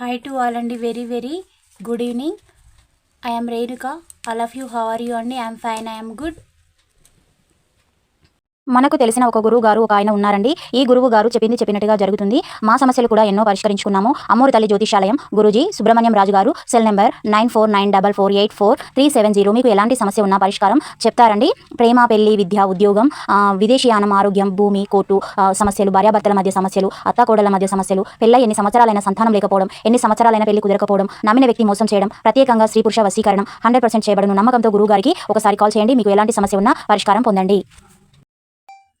Hi to all అండి very very good evening I'm Renuka all of you how are you అండి I'm fine I'm good మనకు తెలిసిన ఒక గురువు గారు ఒక ఆయన ఉన్నారండి. ఈ గురువు గారు చెప్పింది చెప్పినట్టుగా జరుగుతుంది. మా సమస్యలు కూడా ఎన్నో పరిష్కరించుకున్నాము. అమ్మూరు తల్లి జ్యోతిషాలయం గురుజీ సుబ్రహ్మణ్యం రాజు గారు cell number nine four nine double four eight four three seven zero. మీకు ఎలాంటి సమస్య ఉన్నా పరిష్కారం చెప్తారండి. ప్రేమ పెళ్ళి విద్య ఉద్యోగం విదేశీయానం ఆరోగ్యం భూమి కోర్టు సమస్యలు భార్యాభర్తల మధ్య సమస్యలు అత్తాకోడల మధ్య సమస్యలు పెళ్ళ ఎన్ని సంవత్సరాలైన సంతానం లేకపోవడం ఎన్ని సంవత్సరాలైన పెళ్ళి కుదరకపోవడం నమ్మిన వ్యక్తి మోసం చేయడం ప్రత్యేకంగా స్త్రీ పురుష వశీకరణం హండ్రెడ్ పర్సెంట్ చేయబడను నమ్మకంతో గురువు గారికి ఒకసారి కాల్ చేయండి. మీకు ఎలాంటి సమస్య ఉన్నా పరిష్కారం పొందండి.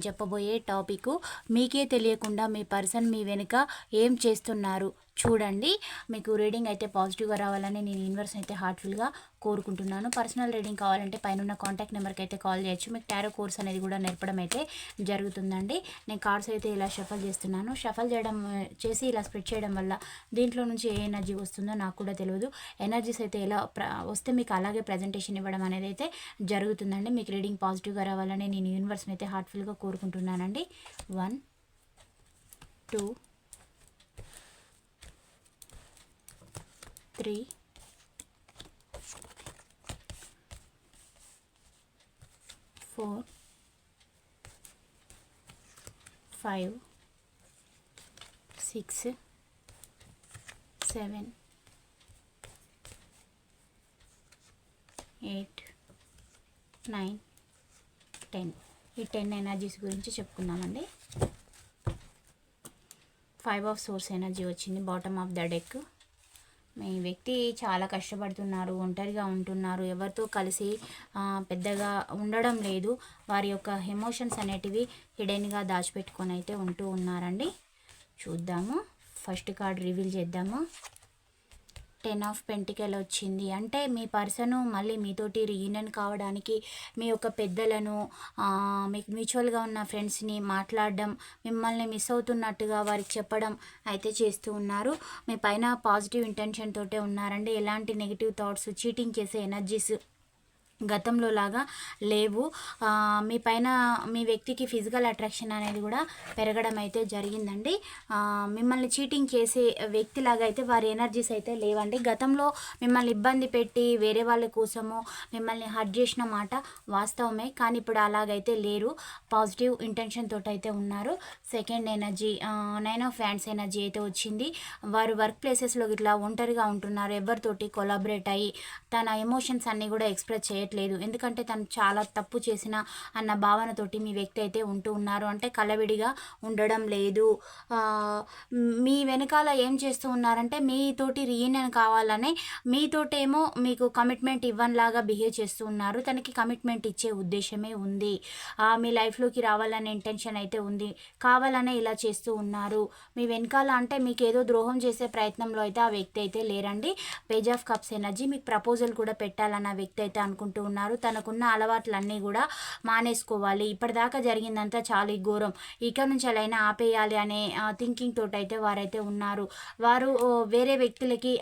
నేను చెప్పబోయే టాపిక్ మీకే తెలియకుండా మీ పర్సన్ మీ వెనుక ఏం చేస్తున్నారు? చూడండి. మీకు రీడింగ్ అయితే పాజిటివ్గా రావాలని నేను యూనివర్స్ అయితే హార్ట్ఫుల్గా కోరుకుంటున్నాను. పర్సనల్ రీడింగ్ కావాలంటే పైన కాంటాక్ట్ నెంబర్కి అయితే కాల్ చేయొచ్చు. మీకు టారో కోర్స్ అనేది కూడా నేర్పడం అయితే జరుగుతుందండి. నేను కార్డ్స్ అయితే ఇలా షఫల్ చేస్తున్నాను. షఫల్ చేయడం చేసి ఇలా స్ప్రెడ్ చేయడం వల్ల దీంట్లో నుంచి ఏ ఎనర్జీ వస్తుందో నాకు కూడా తెలియదు. ఎనర్జీస్ అయితే ఎలా ప్ర- వస్తే మీకు అలాగే ప్రజెంటేషన్ ఇవ్వడం అనేది అయితే జరుగుతుందండి. మీకు రీడింగ్ పాజిటివ్గా రావాలని నేను యూనివర్స్ని అయితే హార్ట్ఫుల్గా కోరుకుంటున్నానండి. One two three four five six seven eight nine ten ఈ టెన్ ఎనర్జీస్ గురించి చెప్పుకుందామండి. ఫైవ్ ఆఫ్ సోర్స్ ఎనర్జీ వచ్చింది. బాటమ్ ఆఫ్ ద డెక్ మీ వ్యక్తి చాలా కష్టపడుతున్నారు ఒంటరిగా ఉంటున్నారు. ఎవరితో కలిసి పెద్దగా ఉండడం లేదు. వారి యొక్క ఎమోషన్స్ అనేటివి హిడెన్గా దాచిపెట్టుకొని అయితే ఉంటూ ఉన్నారండి. చూద్దాము. ఫస్ట్ కార్డ్ రివీల్ చేద్దాము. టెన్ ఆఫ్ పెంటికల్ వచ్చింది. అంటే మీ పర్సను మళ్ళీ మీతోటి రీయూనియన్ కావడానికి మీ యొక్క పెద్దలను మీకు మ్యూచువల్గా ఉన్న ఫ్రెండ్స్ని మాట్లాడడం మిమ్మల్ని మిస్ అవుతున్నట్టుగా వారికి చెప్పడం అయితే చేస్తూ ఉన్నారు. మీ పైన పాజిటివ్ ఇంటెన్షన్ తోటే ఉన్నారండి. ఎలాంటి నెగిటివ్ థాట్స్ చీటింగ్ చేసే ఎనర్జీస్ గతంలో లాగా లేవు మీ పైన మీ వ్యక్తికి ఫిజికల్ అట్రాక్షన్ అనేది కూడా పెరగడం అయితే జరిగిందండి. మిమ్మల్ని చీటింగ్ చేసే వ్యక్తిలాగా అయితే వారి ఎనర్జీస్ అయితే లేవండి. గతంలో మిమ్మల్ని ఇబ్బంది పెట్టి వేరే వాళ్ళ కోసము మిమ్మల్ని హర్ట్ చేసిన మాట వాస్తవమే కానీ ఇప్పుడు అలాగైతే లేరు. పాజిటివ్ ఇంటెన్షన్ తోటి అయితే ఉన్నారు. సెకండ్ ఎనర్జీ నైన్ ఆఫ్ ఫ్యాన్స్ ఎనర్జీ అయితే వచ్చింది. వారు వర్క్ ప్లేసెస్లో ఇట్లా ఒంటరిగా ఉంటున్నారు. ఎవరితోటి కొలాబరేట్ అయ్యి తన ఎమోషన్స్ అన్నీ కూడా ఎక్స్ప్రెస్ చేయ చేయట్లేదు. ఎందుకంటే తను చాలా తప్పు చేసిన అన్న భావనతోటి మీ వ్యక్తి అయితే ఉంటూ ఉన్నారు. అంటే కలవిడిగా ఉండడం లేదు. మీ వెనకాల ఏం చేస్తూ ఉన్నారంటే మీతోటి రీయూనియన్ కావాలని మీతోటేమో మీకు కమిట్మెంట్ ఇవ్వనిలాగా బిహేవ్ చేస్తూ ఉన్నారు. తనకి కమిట్మెంట్ ఇచ్చే ఉద్దేశమే ఉంది. మీ లైఫ్లోకి రావాలనే ఇంటెన్షన్ అయితే ఉంది. కావాలనే ఇలా చేస్తూ ఉన్నారు. మీ వెనకాల అంటే మీకు ఏదో ద్రోహం చేసే ప్రయత్నంలో అయితే ఆ వ్యక్తి అయితే లేరండి. పేజ్ ఆఫ్ కప్స్ ఎనర్జీ మీకు ప్రపోజల్ కూడా పెట్టాలన్న వ్యక్తి అయితే అనుకుంటూ ఉన్నారు తనకున్న అలవాట్లన్నీ కూడా మానేసుకోవాలి. ఇప్పటిదాకా జరిగిందంతా చాలా ఘోరం. ఇక నుంచి అలా అయినా ఆపేయాలి అనే థింకింగ్ తోటైతే అయితే వారైతే ఉన్నారు. వారు వేరే వ్యక్తులకి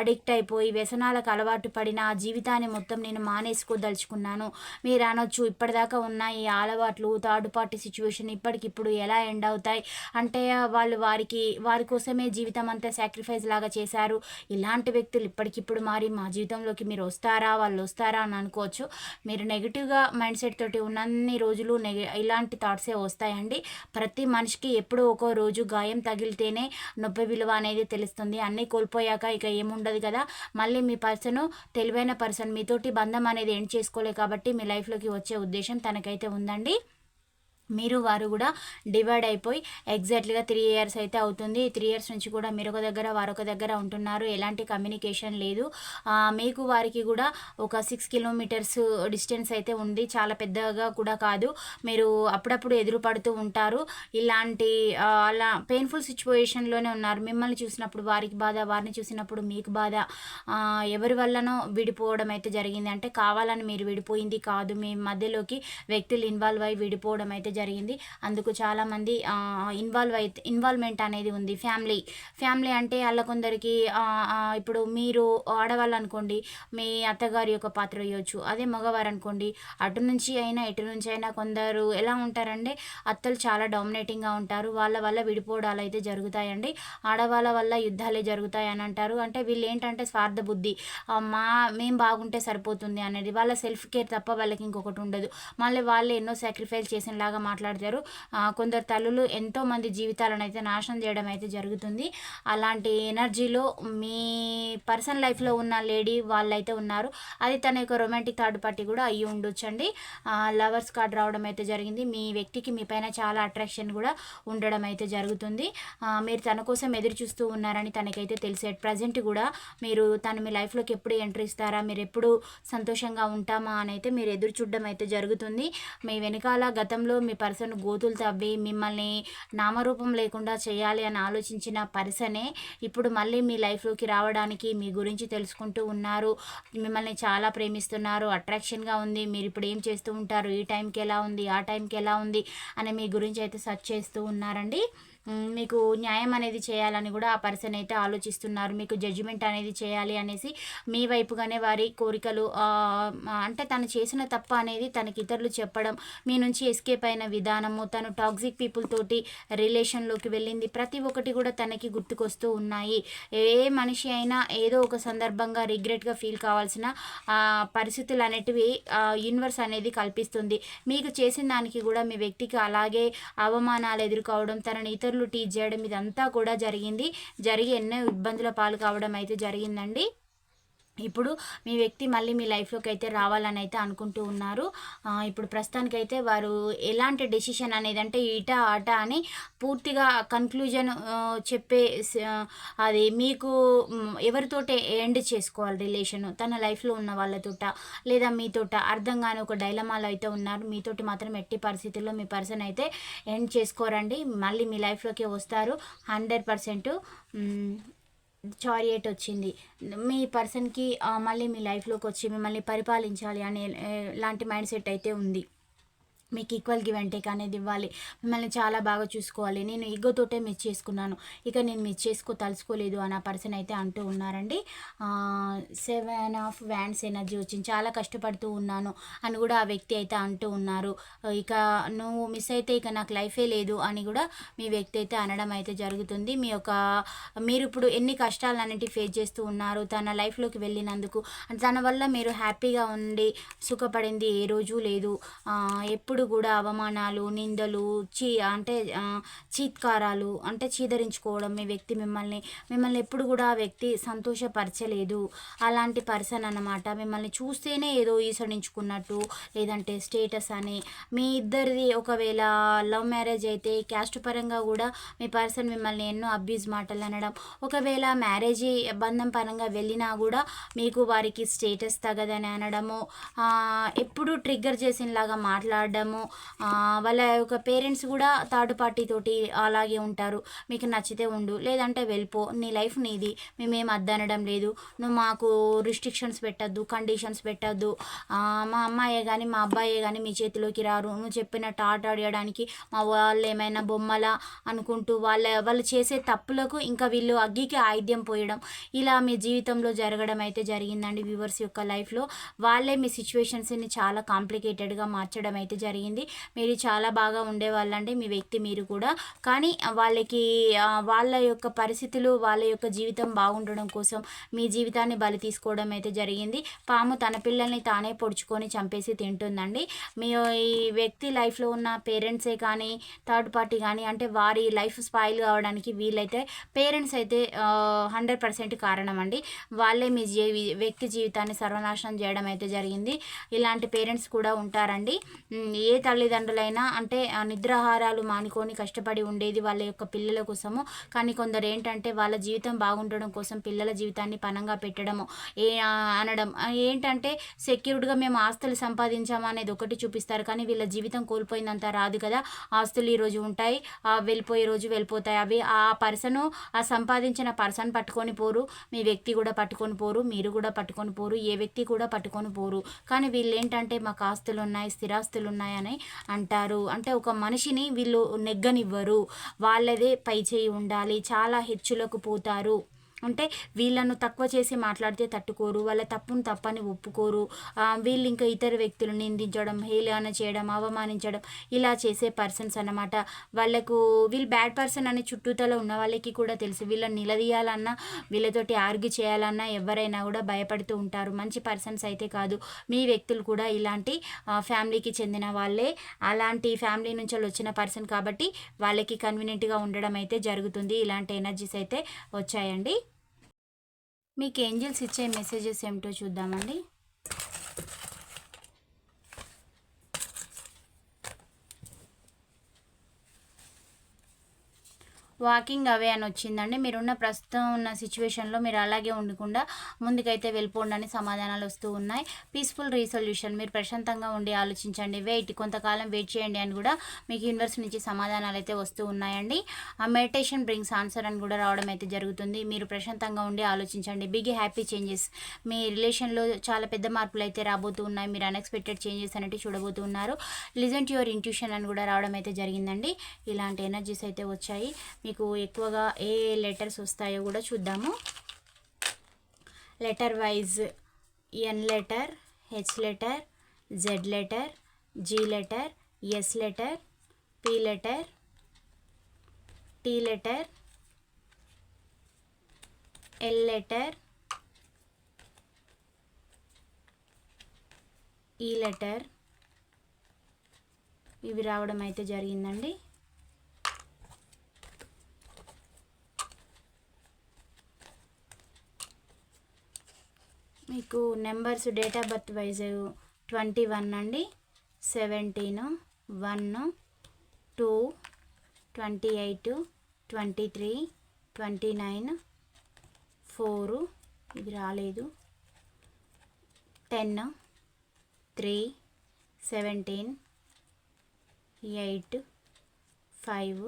అడిక్ట్ అయిపోయి వ్యసనాలకు అలవాటు పడిన ఆ జీవితాన్ని మొత్తం నేను మానేసుకోదలుచుకున్నాను. మీరు అనొచ్చు ఇప్పటిదాకా ఉన్న ఈ అలవాట్లు థర్డ్ పార్టీ సిచ్యువేషన్ ఇప్పటికిప్పుడు ఎలా ఎండ్ అవుతాయి? అంటే వాళ్ళు వారికి వారి కోసమే జీవితం అంతా సాక్రిఫైస్ లాగా చేశారు. ఇలాంటి వ్యక్తులు ఇప్పటికిప్పుడు మారి మా జీవితంలోకి మీరు వస్తారా? వాళ్ళు వస్తారా అని అనుకోవచ్చు. మీరు నెగిటివ్గా మైండ్ సెట్ తోటి ఉన్నన్ని రోజులు నెగ ఇలాంటి థాట్సే వస్తాయండి. ప్రతి మనిషికి ఎప్పుడో ఒక్కో రోజు గాయం తగిలితేనే నొప్పి విలువ అనేది తెలుస్తుంది. అన్నీ కోల్పోయాక ఇక ఏముండదు కదా? మళ్ళీ మీ పర్సన్ తెలివైన పర్సన్ మీతోటి బంధం అనేది ఎండ్ చేసుకోలే కాబట్టి మీ లైఫ్లోకి వచ్చే ఉద్దేశం తనకైతే ఉందండి. మీరు వారు కూడా డివైడ్ అయిపోయి ఎగ్జాక్ట్లీగా త్రీ ఇయర్స్ అయితే అవుతుంది. త్రీ ఇయర్స్ నుంచి కూడా మీరు ఒక దగ్గర వారొక దగ్గర ఉంటున్నారు. ఎలాంటి కమ్యూనికేషన్ లేదు. మీకు వారికి కూడా ఒక సిక్స్ కిలోమీటర్స్ డిస్టెన్స్ అయితే ఉంది. చాలా పెద్దగా కూడా కాదు. మీరు అప్పుడప్పుడు ఎదురు పడుతూ ఉంటారు. ఇలాంటి అలా పెయిన్ఫుల్ సిచ్యువేషన్లోనే ఉన్నారు. మిమ్మల్ని చూసినప్పుడు వారికి బాధ వారిని చూసినప్పుడు మీకు బాధ ఎవరి వల్లనో విడిపోవడం అయితే జరిగింది. అంటే కావాలని మీరు విడిపోయింది కాదు. మీ మధ్యలోకి వ్యక్తులు ఇన్వాల్వ్ అయి విడిపోవడం అయితే జరిగింది. అందుకు చాలామంది ఇన్వాల్వ్ అయితే ఇన్వాల్వ్మెంట్ అనేది ఉంది. ఫ్యామిలీ ఫ్యామిలీ అంటే వాళ్ళ కొందరికి ఇప్పుడు మీరు ఆడవాళ్ళు అనుకోండి మీ అత్తగారి యొక్క పాత్ర వేయవచ్చు అదే మగవారు అనుకోండి అటు నుంచి అయినా ఇటు నుంచి అయినా కొందరు ఎలా ఉంటారంటే అత్తలు చాలా డామినేటింగ్గా ఉంటారు. వాళ్ళ వల్ల విడిపోవడాలు అయితే జరుగుతాయండి. ఆడవాళ్ళ వల్ల యుద్ధాలే జరుగుతాయి అని అంటారు. అంటే వీళ్ళు ఏంటంటే స్వార్థ బుద్ధి. మా మేం బాగుంటే సరిపోతుంది అనేది. వాళ్ళ సెల్ఫ్ కేర్ తప్ప వాళ్ళకి ఇంకొకటి ఉండదు. మళ్ళీ వాళ్ళు ఎన్నో సాక్రిఫైస్ చేసినలాగా మాట్లాడతారు. కొందరు తల్లులు ఎంతో మంది జీవితాలను అయితే నాశనం చేయడం అయితే జరుగుతుంది. అలాంటి ఎనర్జీలో మీ పర్సనల్ లైఫ్లో ఉన్న లేడీ వాళ్ళైతే ఉన్నారు. అది తన యొక్క రొమాంటిక్ థర్డ్ పార్టీ కూడా అయ్యి ఉండొచ్చండి. లవర్స్ కార్డ్ రావడం అయితే జరిగింది. మీ వ్యక్తికి మీ పైన చాలా అట్రాక్షన్ కూడా ఉండడం అయితే జరుగుతుంది మీరు తన కోసం ఎదురు చూస్తూ ఉన్నారని తనకైతే తెలిసే ప్రజెంట్ కూడా మీరు తను మీ లైఫ్లోకి ఎప్పుడు ఎంట్రీ ఇస్తారా? మీరు ఎప్పుడు సంతోషంగా ఉంటామా? అని అయితే మీరు ఎదురు చూడడం అయితే జరుగుతుంది. మీ వెనకాల గతంలో మీ పర్సన్ గోతులు తవ్వి మిమ్మల్ని నామరూపం లేకుండా చేయాలి అని ఆలోచించిన పర్సనే ఇప్పుడు మళ్ళీ మీ లైఫ్లోకి రావడానికి మీ గురించి తెలుసుకుంటూ ఉన్నారు. మిమ్మల్ని చాలా ప్రేమిస్తున్నారు. అట్రాక్షన్గా ఉంది. మీరు ఇప్పుడు ఏం చేస్తూ ఉంటారు? ఈ టైంకి ఎలా ఉంది? ఆ టైంకి ఎలా ఉంది? అని మీ గురించి అయితే సెర్చ్ చేస్తూ ఉన్నారండి. మీకు న్యాయం అనేది చేయాలని కూడా ఆ పర్సన్ అయితే ఆలోచిస్తున్నారు. మీకు జడ్జిమెంట్ అనేది చేయాలి అనేసి మీ వైపుగానే వారి కోరికలు అంటే తను చేసిన తప్ప అనేది తనకి ఇతరులు చెప్పడం మీ నుంచి ఎస్కేప్ అయిన విధానము తను టాక్సిక్ పీపుల్ తోటి రిలేషన్లోకి వెళ్ళింది ప్రతి ఒక్కటి కూడా తనకి గుర్తుకొస్తూ ఉన్నాయి. ఏ మనిషి అయినా ఏదో ఒక సందర్భంగా రిగ్రెట్గా ఫీల్ కావాల్సిన పరిస్థితులు అనేటివి యూనివర్స్ అనేది కల్పిస్తుంది. మీకు చేసిన దానికి కూడా మీ వ్యక్తికి అలాగే అవమానాలు ఎదుర్కోవడం తనని ఇతరులు టీచ్ చేయడం ఇదంతా కూడా జరిగింది. జరిగి ఎన్నో ఇబ్బందుల పాలు కావడం అయితే జరిగిందండి. ఇప్పుడు మీ వ్యక్తి మళ్ళీ మీ లైఫ్లోకి అయితే రావాలని అయితే అనుకుంటూ ఉన్నారు. ఇప్పుడు ప్రస్తుతానికైతే వారు ఎలాంటి డెసిషన్ అనేది అంటే ఇట అట అని పూర్తిగా కన్క్లూజన్ చెప్పే స- అది మీకు ఎవరితోటే ఎండ్ చేసుకోవాలి రిలేషన్? తన లైఫ్లో ఉన్న వాళ్ళతోట లేదా మీతోట అర్థం కాని ఒక డైలమాలో అయితే ఉన్నారు. మీతోటి మాత్రం ఎట్టి పరిస్థితుల్లో మీ పర్సన్ అయితే ఎండ్ చేసుకోరండి. మళ్ళీ మీ లైఫ్లోకి వస్తారు. హండ్రెడ్ పర్సెంట్ చారియట్ వచ్చింది. మీ పర్సన్కి మళ్ళీ మీ లైఫ్లోకి వచ్చి మిమ్మల్ని పరిపాలించాలి అనే లాంటి మైండ్ సెట్ అయితే ఉంది. మీకు ఈక్వల్ గివ్ అండ్ టేక్ అనేది ఇవ్వాలి. మిమ్మల్ని చాలా బాగా చూసుకోవాలి. నేను ఈగోతోటే మిస్ చేసుకున్నాను. ఇక నేను మిస్ చేసుకో తలుచుకోలేదు అని ఆ పర్సన్ అయితే అంటూ ఉన్నారండి. సెవెన్ ఆఫ్ వ్యాండ్స్ ఎనర్జీ వచ్చింది. చాలా కష్టపడుతూ ఉన్నాను అని కూడా ఆ వ్యక్తి అయితే అంటూ ఉన్నారు. ఇక నువ్వు మిస్ అయితే ఇక నాకు లైఫే లేదు అని కూడా మీ వ్యక్తి అయితే అనడం అయితే జరుగుతుంది. మీ యొక్క మీరు ఇప్పుడు ఎన్ని కష్టాలు అనేటివి ఫేస్ చేస్తూ ఉన్నారు తన లైఫ్లోకి వెళ్ళినందుకు తన వల్ల మీరు హ్యాపీగా ఉండి సుఖపడింది ఏ రోజు లేదు. ఎప్పుడు ఎప్పుడు కూడా అవమానాలు నిందలు చీ అంటే చీత్కారాలు అంటే చీదరించుకోవడం మీ వ్యక్తి మిమ్మల్ని మిమ్మల్ని ఎప్పుడు కూడా ఆ వ్యక్తి సంతోషపరచలేదు. అలాంటి పర్సన్ అన్నమాట. మిమ్మల్ని చూస్తేనే ఏదో ఈసడించుకున్నట్టు లేదంటే స్టేటస్ అని. మీ ఇద్దరిది ఒకవేళ లవ్ మ్యారేజ్ అయితే క్యాస్ట్ పరంగా కూడా మీ పర్సన్ మిమ్మల్ని ఎన్నో అబ్యూజ్ మాటలు అనడం. ఒకవేళ మ్యారేజ్ బంధం పరంగా వెళ్ళినా కూడా మీకు వారికి స్టేటస్ తగదని అనడము. ఎప్పుడు ట్రిగ్గర్ చేసినలాగా మాట్లాడడం ఆ, వాళ్ళ యొక్క పేరెంట్స్ కూడా థర్డ్ పార్టీ తోటి అలాగే ఉంటారు. మీకు నచ్చితే ఉండు లేదంటే వెళ్ళిపో నీ లైఫ్ నీది మేమేం అద్దనడం లేదు. నువ్వు మాకు రిస్ట్రిక్షన్స్ పెట్టద్దు కండిషన్స్ పెట్టద్దు. మా అమ్మాయే కానీ మా అబ్బాయే కానీ మీ చేతిలోకి రారు. నువ్వు చెప్పినట్టు ఆట ఆడడానికి మా వాళ్ళు ఏమైనా బొమ్మలా అనుకుంటూ వాళ్ళ వాళ్ళు చేసే తప్పులకు ఇంకా వీళ్ళు అగ్గికి ఆయుధ్యం పోయడం ఇలా మీ జీవితంలో జరగడం అయితే జరిగిందండి. వ్యూవర్స్ యొక్క లైఫ్లో వాళ్ళే మీ సిచ్యువేషన్స్ని చాలా కాంప్లికేటెడ్గా మార్చడం అయితే జరిగింది. జరిగింది. మీరు చాలా బాగా ఉండేవాళ్ళండి మీ వ్యక్తి మీరు కూడా. కానీ వాళ్ళకి వాళ్ళ యొక్క పరిస్థితులు వాళ్ళ యొక్క జీవితం బాగుండడం కోసం మీ జీవితాన్ని బలి తీసుకోవడం అయితే జరిగింది. పాము తన పిల్లల్ని తానే పొడుచుకొని చంపేసి తింటుందండి. మీ ఈ వ్యక్తి లైఫ్లో ఉన్న పేరెంట్సే కానీ థర్డ్ పార్టీ కానీ అంటే వారి లైఫ్ స్పాయిల్ కావడానికి వీళ్ళైతే పేరెంట్స్ అయితే హండ్రెడ్ పర్సెంట్ కారణం అండి వాళ్ళే మీ జీవి వ్యక్తి జీవితాన్ని సర్వనాశనం చేయడం అయితే జరిగింది. ఇలాంటి పేరెంట్స్ కూడా ఉంటారండి. ఏ తల్లిదండ్రులైనా అంటే ఆ నిద్రాహారాలు మానుకొని కష్టపడి ఉండేది వాళ్ళ యొక్క పిల్లల కోసము కానీ కొందరు ఏంటంటే వాళ్ళ జీవితం బాగుండడం కోసం పిల్లల జీవితాన్ని పనంగా పెట్టడము ఏ అనడం ఏంటంటే సెక్యూర్డ్గా మేము ఆస్తులు సంపాదించాము అనేది ఒకటి చూపిస్తారు. కానీ వీళ్ళ జీవితం కోల్పోయిందంత రాదు కదా. ఆస్తులు ఈరోజు ఉంటాయి వెళ్ళిపోయే రోజు వెళ్ళిపోతాయి. అవి ఆ పర్సను ఆ సంపాదించిన పర్సన్ పట్టుకొని పోరు మీ వ్యక్తి కూడా పట్టుకొని పోరు మీరు కూడా పట్టుకొని పోరు ఏ వ్యక్తి కూడా పట్టుకొని పోరు. కానీ వీళ్ళు ఏంటంటే మాకు ఆస్తులు ఉన్నాయి స్థిరాస్తులు అని అంటారు. అంటే ఒక మనిషిని వీళ్ళు నెగ్గనివ్వరు. వాళ్ళదే పై చేయి ఉండాలి. చాలా హెచ్చులకు పోతారు. అంటే వీళ్ళను తక్కువ చేసి మాట్లాడితే తట్టుకోరు వాళ్ళ తప్పును తప్పని ఒప్పుకోరు. వీళ్ళు ఇంకా ఇతర వ్యక్తులు నిందించడం హేళన చేయడం అవమానించడం ఇలా చేసే పర్సన్స్ అన్నమాట. వాళ్ళకు వీళ్ళు బ్యాడ్ పర్సన్ అనే చుట్టూతలో ఉన్న వాళ్ళకి కూడా తెలుసు. వీళ్ళని నిలదీయాలన్నా వీళ్ళతోటి ఆర్గ్యూ చేయాలన్నా ఎవరైనా కూడా భయపడుతూ ఉంటారు. మంచి పర్సన్స్ అయితే కాదు. మీ వ్యక్తులు కూడా ఇలాంటి ఫ్యామిలీకి చెందిన వాళ్ళే. అలాంటి ఫ్యామిలీ నుంచి వాళ్ళు వచ్చిన పర్సన్ కాబట్టి వాళ్ళకి కన్వీనియంట్గా ఉండడం అయితే జరుగుతుంది. ఇలాంటి ఎనర్జీస్ అయితే వచ్చాయండి. మీకు ఏంజల్స్ ఇచ్చే మెసేజెస్ ఏమిటో చూద్దామండి. వాకింగ్ అవే అని వచ్చిందండి. మీరున్న ప్రస్తుతం ఉన్న సిచ్యువేషన్లో మీరు అలాగే ఉండకుండా ముందుకైతే వెళ్ళిపోండి అని సమాధానాలు వస్తూ ఉన్నాయి. పీస్ఫుల్ రీసొల్యూషన్ మీరు ప్రశాంతంగా ఉండి ఆలోచించండి. వెయిట్ కొంతకాలం వెయిట్ చేయండి అని కూడా మీకు యూనివర్స్ నుంచి సమాధానాలు అయితే వస్తూ ఉన్నాయండి. ఆ మెడిటేషన్ బ్రింగ్స్ ఆన్సర్ అని కూడా రావడం అయితే జరుగుతుంది. మీరు ప్రశాంతంగా ఉండి ఆలోచించండి. బిగ్ హ్యాపీ చేంజెస్ మీ రిలేషన్లో చాలా పెద్ద మార్పులు అయితే రాబోతూ ఉన్నాయి. మీరు అన్ఎక్స్పెక్టెడ్ చేంజెస్ అనేవి చూడబోతున్నారు లిజన్ టు యువర్ ఇంట్యూషన్ అని కూడా రావడం అయితే జరిగిందండి. ఇలాంటి ఎనర్జీస్ అయితే వచ్చాయి. మీకు ఎక్కువగా ఏ లెటర్స్ వస్తాయో కూడా చూద్దాము. Letter wise N letter H letter Z letter G letter S letter P letter T letter L letter E letter. ఇవి రావడం అయితే జరిగిందండి. మీకు numbers date of birth wise twenty one అండి seventeen one two twenty eight twenty three twenty nine four ఇది రాలేదు. Ten three seventeen eight five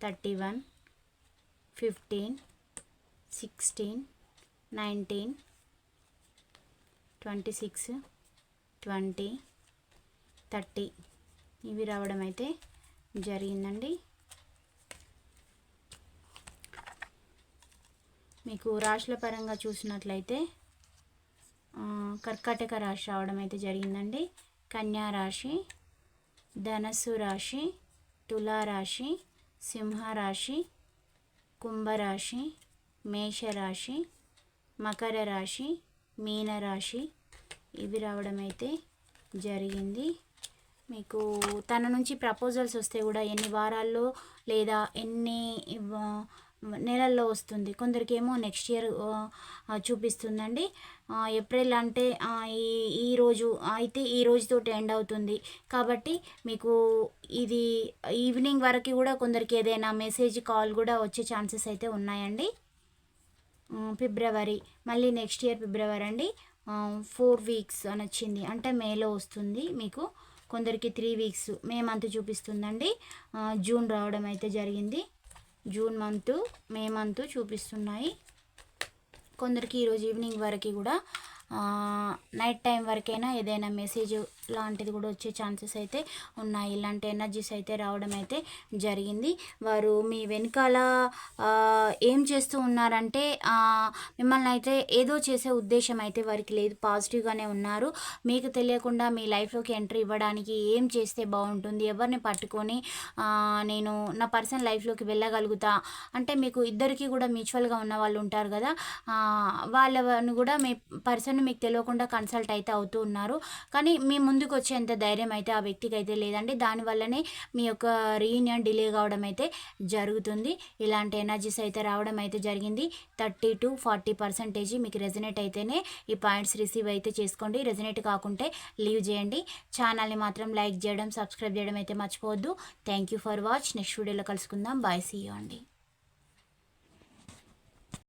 thirty one fifteen sixteen nineteen twenty six twenty thirty ఇవి రావడం అయితే జరిగిందండి. మీకు రాశుల పరంగా చూసినట్లయితే కర్కాటక రాశి రావడం అయితే జరిగిందండి. కన్యా రాశి ధనస్సు రాశి తులారాశి సింహరాశి కుంభరాశి మేషరాశి మకర రాశి మీనరాశి. ఇవి రావడం అయితే జరిగింది. మీకు తన నుంచి ప్రపోజల్స్ వస్తే కూడా ఎన్ని వారాల్లో లేదా ఎన్ని నెలల్లో వస్తుంది. కొందరికి ఏమో నెక్స్ట్ ఇయర్ చూపిస్తుందండి. ఏప్రిల్ అంటే ఈ ఈరోజు అయితే ఈ రోజుతోటి ఎండ్ అవుతుంది. కాబట్టి మీకు ఇది ఈవినింగ్ వరకు కూడా కొందరికి ఏదైనా మెసేజ్ కాల్ కూడా వచ్చే ఛాన్సెస్ అయితే ఉన్నాయండి. ఫిబ్రవరి మళ్ళీ నెక్స్ట్ ఇయర్ ఫిబ్రవరి అండి. ఫోర్ వీక్స్ అని వచ్చింది. అంటే మేలో వస్తుంది మీకు. కొందరికి త్రీ వీక్స్ మే మంత్ చూపిస్తుందండి. జూన్ రావడం అయితే జరిగింది. జూన్ మంత్ మే మంత్ చూపిస్తున్నాయి. కొందరికి ఈరోజు ఈవినింగ్ వరకు కూడా నైట్ టైం వరకైనా ఏదైనా మెసేజ్ లాంటిది కూడా వచ్చే ఛాన్సెస్ అయితే ఉన్నాయి. ఇలాంటి ఎనర్జీస్ అయితే రావడం అయితే జరిగింది. వారు మీ వెనకాల ఏం చేస్తూ ఉన్నారంటే మిమ్మల్ని అయితే ఏదో చేసే ఉద్దేశం అయితే వారికి లేదు. పాజిటివ్గానే ఉన్నారు. మీకు తెలియకుండా మీ లైఫ్లోకి ఎంట్రీ ఇవ్వడానికి ఏం చేస్తే బాగుంటుంది? ఎవరిని పట్టుకొని నేను నా పర్సనల్ లైఫ్లోకి వెళ్ళగలుగుతా? అంటే మీకు ఇద్దరికి కూడా మ్యూచువల్గా ఉన్న వాళ్ళు ఉంటారు కదా వాళ్ళని వాళ్ళను కూడా మీ పర్సన్ మీకు తెలియకుండా కన్సల్ట్ అయితే అవుతూ ఉన్నారు. కానీ మీ ముందు ముందుకు వచ్చేంత ధైర్యం అయితే ఆ వ్యక్తికి అయితే లేదండి దానివల్లనే మీ యొక్క రీయూనియన్ డిలే కావడం అయితే జరుగుతుంది. ఇలాంటి ఎనర్జీస్ అయితే రావడం అయితే జరిగింది. థర్టీ టు ఫార్టీ పర్సెంటేజ్ మీకు రెజినేట్ అయితేనే ఈ పాయింట్స్ రిసీవ్ అయితే చేసుకోండి. రెజనేట్ కాకుంటే లీవ్ చేయండి. ఛానల్ని మాత్రం లైక్ చేయడం సబ్స్క్రైబ్ చేయడం అయితే మర్చిపోవద్దు. Thank you for watch next వీడియోలో కలుసుకుందాం. బాయ్ సీ యూ అండి.